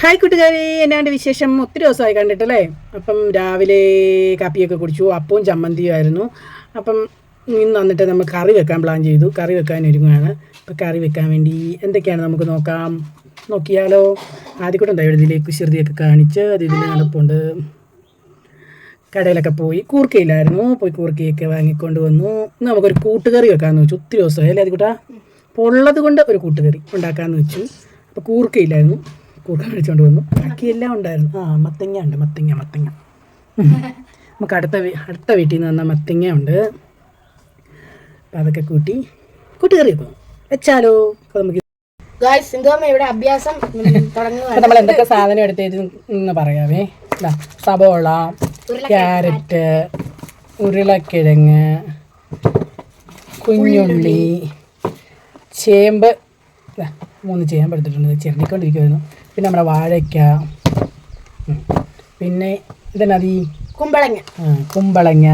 Hi കൂട്ടുകാരെ എന്നാണ്ട് വിശേഷം? ഒത്തിരി ദിവസമായി കണ്ടിട്ടല്ലേ? അപ്പം രാവിലെ കാപ്പിയൊക്കെ കുടിച്ചു അപ്പവും ചമ്മന്തിയും ആയിരുന്നു. അപ്പം ഇന്ന് വന്നിട്ട് നമ്മൾ കറി വെക്കാൻ പ്ലാൻ ചെയ്തു. കറി വെക്കാൻ ഒരുങ്ങുകയാണ്. അപ്പം കറി വെക്കാൻ വേണ്ടി എന്തൊക്കെയാണ് നമുക്ക് നോക്കാം? നോക്കിയാലോ? ആദ്യം കൂടെ എന്താ ഇതിലേക്ക് കുശൃതിയൊക്കെ കാണിച്ച് അത് ഇതിൽ നടപ്പുണ്ട്. കടയിലൊക്കെ പോയി കൂർക്കയില്ലായിരുന്നു പോയി കൂർക്കയൊക്കെ വാങ്ങിക്കൊണ്ട് വന്നു. നമുക്കൊരു കൂട്ടുകറി വെക്കാമെന്ന് വെച്ചു. ഒത്തിരി ദിവസമായി അല്ലേ അതിക്കൂട്ടാ അപ്പോൾ കൊണ്ട് ഒരു കൂട്ടുകറി ഉണ്ടാക്കാമെന്ന് വെച്ചു. അപ്പോൾ കൂർക്കയില്ലായിരുന്നു കൂർക്ക കഴിച്ചുകൊണ്ട് വന്നു ബാക്കിയെല്ലാം ഉണ്ടായിരുന്നു. ആ മത്തങ്ങ ഉണ്ട് മത്തങ്ങ മത്തങ്ങ. നമുക്ക് അടുത്ത അടുത്ത വീട്ടിൽ നിന്ന് വന്ന മത്തങ്ങ ഉണ്ട്. അപ്പം അതൊക്കെ കൂട്ടി കൂട്ടുകറി വെക്കും. വെച്ചാലോ? അപ്പോൾ നമുക്ക് ഇവിടെ അഭ്യാസം നമ്മൾ എന്തൊക്കെ സാധനം എടുത്തേന്ന് ഇതാ സബോള ക്യാരറ്റ് ഉരുളക്കിഴങ്ങ് കുഞ്ഞുള്ളി ചേമ്പ്. മൂന്ന് ചെയ്യാൻ എടുത്തിട്ടുണ്ട് ചിരണ്ടിക്കൊണ്ടിരിക്കുമായിരുന്നു പിന്നെ നമ്മുടെ വാഴയ്ക്ക. പിന്നെ ഇതെന്നാ ഈ കുമ്പളങ്ങ. കുമ്പളങ്ങ.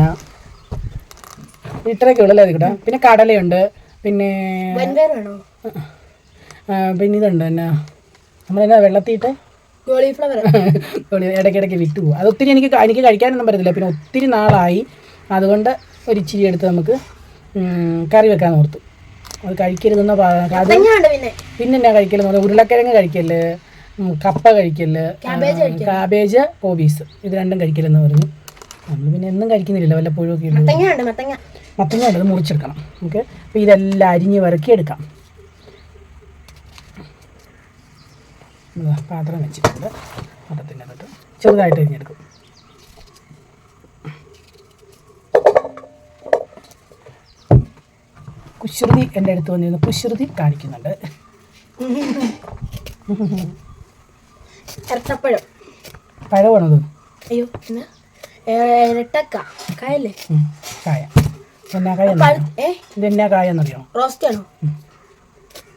ഇത്രയൊക്കെ ഉള്ളല്ലേ അത് കൂടെ പിന്നെ കടലയുണ്ട്. പിന്നെ പിന്നെ ഇതുണ്ട് എന്നാ? നമ്മളെന്നാ വെള്ളത്തിയിട്ട്? കോളിഫ്ലവർ. ഇടയ്ക്കിടയ്ക്ക് വിട്ടു പോകും അത് ഒത്തിരി എനിക്ക് എനിക്ക് കഴിക്കാനൊന്നും പറ്റത്തില്ല. പിന്നെ ഒത്തിരി നാളായി. അതുകൊണ്ട് ഒരു ഇച്ചിരി എടുത്ത് നമുക്ക് കറി വെക്കാൻ ഓർത്തു. അത് കഴിക്കരുതെന്ന് പിന്നെന്നാ കഴിക്കലെന്ന് പറഞ്ഞാൽ ഉരുളക്കിഴങ്ങ് കഴിക്കൽ കപ്പ കഴിക്കൽ കാബേജ് കോബീസ് ഇത് രണ്ടും കഴിക്കലെന്ന് പറഞ്ഞു. നമ്മൾ പിന്നെ എന്നും കഴിക്കുന്നില്ലല്ലോ ഒക്കെ ഉള്ളൂ. തെങ്ങുണ്ട് മത്തങ്ങ. ഉണ്ട് മുറിച്ചെടുക്കണം. നമുക്ക് അപ്പോൾ ഇതെല്ലാം അരിഞ്ഞ് വരക്കി എടുക്കാം പാത്രം വെച്ചിട്ടുണ്ട്. പാത്രത്തിന്റെ അകത്ത് ചെറുതായിട്ട് അരിഞ്ഞെടുക്കും. കുശ്രുതി എന്റെ അടുത്ത് വന്നിരുന്നു. കുശ്രുതി കാണിക്കുന്നുണ്ട്. ഇരട്ടപ്പഴം പഴമാണത്. അയ്യോ ഇരട്ടക്ക കായല്ലേ? കായ. എന്നാ കായ എന്നാ കായ എന്നറിയാമോ റോസ്റ്റ് ആണോ?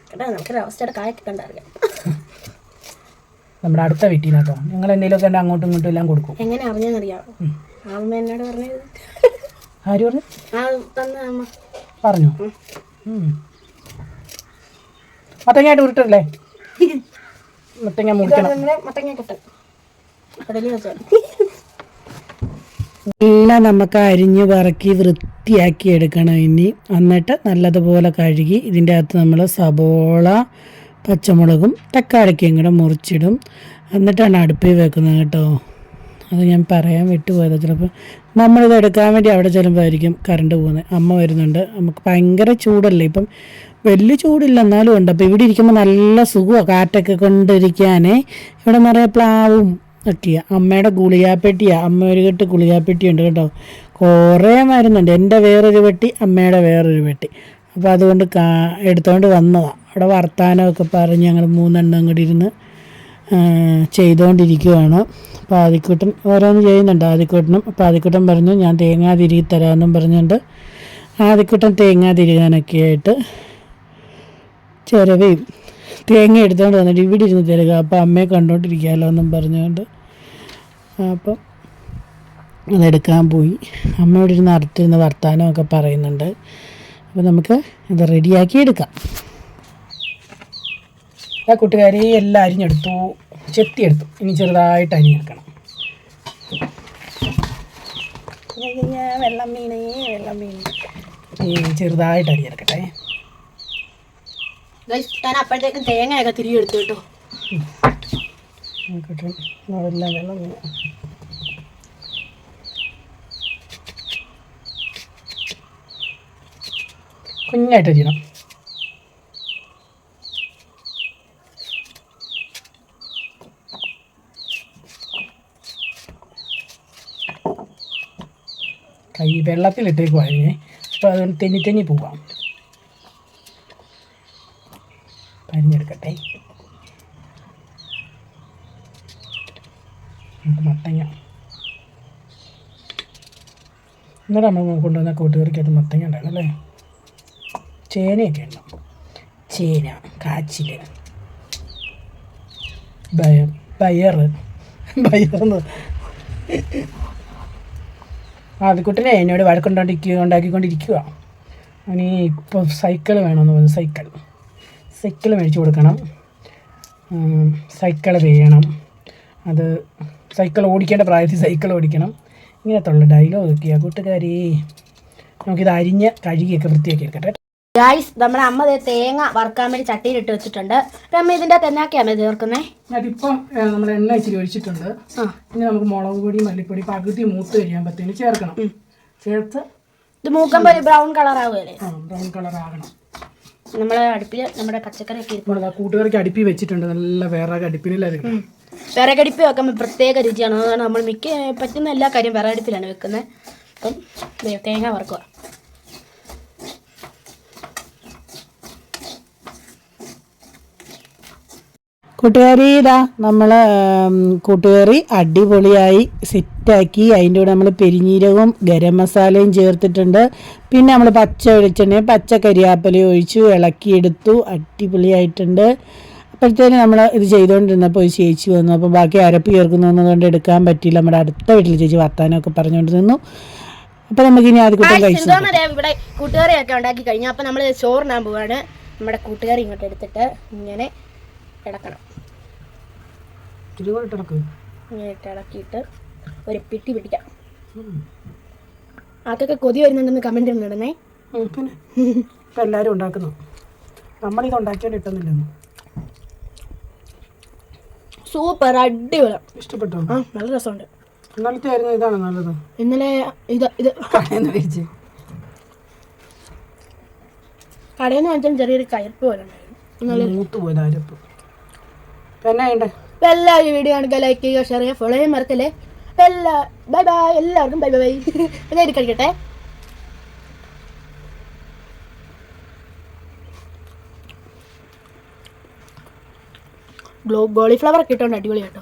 കേട്ടാ നമുക്ക് റോസ്റ്റയുടെ കായൊക്കെ കണ്ടറിയാം നമ്മുടെ അടുത്ത വീട്ടിൽ കേട്ടോ ഞങ്ങൾ എന്തെങ്കിലുമൊക്കെ ഉണ്ട് അങ്ങോട്ടും ഇങ്ങോട്ടും എല്ലാം കൊടുക്കും. എങ്ങനെ അറിഞ്ഞെന്നറിയാം അമ്മ എന്നോട് പറഞ്ഞത്. ആര് പറഞ്ഞു? പറഞ്ഞു. മത്തങ്ങയായിട്ട് ഉരുട്ടല്ലേ മത്തങ്ങ മുറിക്കണം. എല്ലാം നമുക്ക് അരിഞ്ഞ് വറക്കി വൃത്തിയാക്കി എടുക്കണം ഇനി. എന്നിട്ട് നല്ലതുപോലെ കഴുകി ഇതിന്റെ അകത്ത് നമ്മൾ സബോള പച്ചമുളകും തക്കാളിക്കും കൂടെ മുറിച്ചിടും. എന്നിട്ടാണ് അടുപ്പിൽ വെക്കുന്നത് കേട്ടോ. അത് ഞാൻ പറയാൻ വിട്ടുപോയത്. ചിലപ്പോൾ നമ്മളിത് എടുക്കാൻ വേണ്ടി അവിടെ ചെല്ലുമ്പോഴായിരിക്കും കറണ്ട് പോകുന്നത് അമ്മ വരുന്നുണ്ട്. നമുക്ക് ഭയങ്കര ചൂടല്ലേ? ഇപ്പം വലിയ ചൂടില്ല എന്നാലും ഉണ്ട്. അപ്പോൾ ഇവിടെ ഇരിക്കുമ്പോൾ നല്ല സുഖമാണ് കാറ്റൊക്കെ കൊണ്ടിരിക്കാനേ. ഇവിടെ നിറയെ പ്ലാവും ഒക്കെയാണ് അമ്മയുടെ ഗുളികാപ്പെട്ടിയാണ് അമ്മ ഒരു കെട്ട് ഗുളികാപ്പെട്ടിയുണ്ട് കേട്ടോ. കുറേ മരുന്നുണ്ട്. എന്റെ വേറൊരു വെട്ടി അമ്മയുടെ വേറൊരു വെട്ടി അപ്പോൾ അതുകൊണ്ട് കാ എടുത്തുകൊണ്ട് വന്നതാണ് അവിടെ വർത്താനമൊക്കെ പറഞ്ഞ് ഞങ്ങൾ മൂന്നെണ്ണം കൂടി ഇരുന്ന് ആ, ചെയ്തുകൊണ്ടിരിക്കുവാണ് അപ്പോൾ ആദിക്കുട്ടൻ ഓരോന്ന് ചെയ്യുന്നുണ്ട്. ആദിക്കുട്ടനും അപ്പോൾ ആദിക്കുട്ടൻ പറഞ്ഞു ഞാൻ തേങ്ങ തിരികെ തരാമെന്നും പറഞ്ഞുകൊണ്ട് ആദിക്കുട്ടൻ തേങ്ങ തിരികാനൊക്കെ ആയിട്ട് ചിരവയും തേങ്ങ എടുത്തുകൊണ്ട് വന്നിട്ട് ഇവിടെ ഇരുന്ന് തരിക. അപ്പോൾ അമ്മയെ കണ്ടുകൊണ്ടിരിക്കാമല്ലോ എന്നും പറഞ്ഞുകൊണ്ട്. അപ്പം അതെടുക്കാൻ പോയി. അമ്മ ഇവിടെ ഇരുന്ന് അടുത്തിരുന്ന് വർത്തമാനമൊക്കെ പറയുന്നുണ്ട്. അപ്പോൾ നമുക്ക് ഇത് റെഡിയാക്കി എടുക്കാം. ആ കൂട്ടുകാരി എല്ലാം അരിഞ്ഞെടുത്തു ചെത്തിയെടുത്തു ഇനി ചെറുതായിട്ട് അരിഞ്ഞെടുക്കണം വെള്ളം മീനേ വെള്ളം മീൻ ചെറുതായിട്ട് അരിഞ്ഞെടുക്കട്ടെ ഗൈസ് ഞാൻ അപ്പോഴത്തേക്കും തേങ്ങയൊക്കെ തിരികെ എടുത്തു കേട്ടോ. ആയിക്കോട്ടെ വെള്ളം മീൻ കുഞ്ഞായിട്ട് അരിയണം. കൈ വെള്ളത്തിലിട്ടേക്ക് വഴിഞ്ഞ് അപ്പോൾ അതുകൊണ്ട് തെന്നി തെന്നി പോവാം. പരിഞ്ഞെടുക്കട്ടെ. മത്തങ്ങ. എന്നിട്ട് നമ്മൾ കൊണ്ടുവന്ന കൂട്ടുകറിക്കകത്ത് മത്തങ്ങ ഉണ്ടായിരുന്നു അല്ലേ? ചേനയൊക്കെ ഉണ്ടാവും ചേന കാച്ചിൽ ബയ ബയർ പയർന്ന് ആദ്യക്കുട്ടനെ എന്നോട് വഴക്കുണ്ടാക്കി ഉണ്ടാക്കിക്കൊണ്ടിരിക്കുക അവന് ഇപ്പോൾ സൈക്കിൾ വേണമെന്ന് പറഞ്ഞു. സൈക്കിൾ. സൈക്കിൾ മേടിച്ചു കൊടുക്കണം. സൈക്കിൾ വേണം. അത് സൈക്കിൾ ഓടിക്കേണ്ട പ്രായത്തിൽ സൈക്കിൾ ഓടിക്കണം. ഇങ്ങനത്തുള്ള ഡയലോഗൊക്കെയാണ് കൂട്ടുകാരി. നമുക്കിത് അരിഞ്ഞ് കഴുകിയൊക്കെ വൃത്തിയാക്കി എടുക്കട്ടെ. ഗായ്സ് നമ്മുടെ അമ്മ തേങ്ങ വറുക്കാൻ വേണ്ടി ചട്ടിയിൽ ഇട്ട് വെച്ചിട്ടുണ്ട്. അമ്മ ഇതിന്റെ തെന്നാക്കിയാണ് ചേർക്കുന്നേ? അതിപ്പം നമ്മൾ എണ്ണ ഇച്ചിരി ഒഴിച്ചിട്ടുണ്ട്. ഇനി നമുക്ക് മുളക് പൊടി മല്ലിപ്പൊടി പകുതി മൂത്ത് കഴിയുമ്പോഴത്തേന് ചേർക്കണം. ചേർത്ത് ഇത് മൂക്കുമ്പോൾ ബ്രൗൺ കളർ ആവുകയല്ലേ ആ ബ്രൗൺ കളർ ആകണം നമ്മളെ അടുപ്പിൽ നമ്മുടെ പച്ചക്കറിയൊക്കെ നമ്മളത് ആ കൂട്ടുകാർക്ക് അടുപ്പി വെച്ചിട്ടുണ്ട്. നല്ല വേറെ അടുപ്പിലായിരിക്കും വിറകടുപ്പ് വെക്കുമ്പോൾ പ്രത്യേക രുചിയാണ്. അതുകൊണ്ട് നമ്മൾ മിക്ക പറ്റുന്ന എല്ലാ കാര്യം വിറകടുപ്പിലാണ് വെക്കുന്നത്. അപ്പം തേങ്ങ വറുക്കുക. കൂട്ടുകാരി ഇതാ നമ്മൾ കൂട്ടുകറി അടിപൊളിയായി സെറ്റാക്കി. അതിന്റെ കൂടെ നമ്മൾ പെരിഞ്ഞീരകവും ഗരം മസാലയും ചേർത്തിട്ടുണ്ട്. പിന്നെ നമ്മൾ പച്ച വെളിച്ചെണ്ണയും പച്ച കരിയാപ്പലയും ഒഴിച്ചു ഇളക്കിയെടുത്തു. അടിപൊളിയായിട്ടുണ്ട്. അപ്പോഴത്തേന് നമ്മൾ ഇത് ചെയ്തുകൊണ്ടിരുന്നപ്പോൾ ഒരു ചേച്ചി വന്നു. അപ്പോൾ ബാക്കി അരപ്പ് ചേർക്കുന്നു എന്നതുകൊണ്ട് എടുക്കാൻ പറ്റിയില്ല. നമ്മുടെ അടുത്ത വീട്ടിൽ ചേച്ചി വർത്താനമൊക്കെ പറഞ്ഞുകൊണ്ട് നിന്നു. അപ്പോൾ നമുക്കിനി അത് കുട്ടം കഴിച്ചു ഇവിടെ കൂട്ടുകറിയൊക്കെ ഉണ്ടാക്കി കഴിഞ്ഞു. അപ്പം നമ്മൾ ചോറിനാൻ പോവാണ്. നമ്മുടെ കൂട്ടുകാരി ഇങ്ങോട്ട് എടുത്തിട്ട് ഇങ്ങനെ ഇളക്കണം. ഇങ്ങനെ ഇട്ട് ഇളക്കിയിട്ട് ഒരു പിട്ടി പിടിക്കാം. ആർക്കൊക്കെ കൊതി വരുന്നുണ്ടെന്ന് കമന്റ് ഇടണേ പിന്നെ ഇപ്പം എല്ലാവരും ഉണ്ടാക്കുന്നു. നമ്മളിത് ഉണ്ടാക്കിയാൽ കിട്ടുന്നില്ലെന്ന് സൂപ്പർ അടിപൊളി. ഇഷ്ടപ്പെട്ടോ? ആ നല്ല രസമുണ്ട്. ഇന്നലത്തെ ആയിരുന്നു ഇതാണ് നല്ലത്. ഇന്നലെ ഇത് ഇത്. കടയെന്ന് കഴിച്ച് കടയിൽ നിന്ന് വാങ്ങിച്ചാൽ ചെറിയൊരു കയർപ്പ് പോലെ ഉണ്ടായിരുന്നു. മൂത്ത് പോലെ അരപ്പ്. അപ്പം എല്ലാ ഈ വീഡിയോ കാണിക്കുക ലൈക്ക് ചെയ്യുക ഷെയർ ചെയ്യുക ഫോളോ ചെയ്യാൻ മറക്കല്ലേ? അപ്പം എല്ലാ ബൈ ബൈ എല്ലാവർക്കും ബൈ ബൈ ബൈ ഞാൻ കഴിക്കട്ടെ ഗ്ലോ ഗോളിഫ്ലവർ ഒക്കെ ഇട്ടുകൊണ്ട് അടിപൊളി കേട്ടോ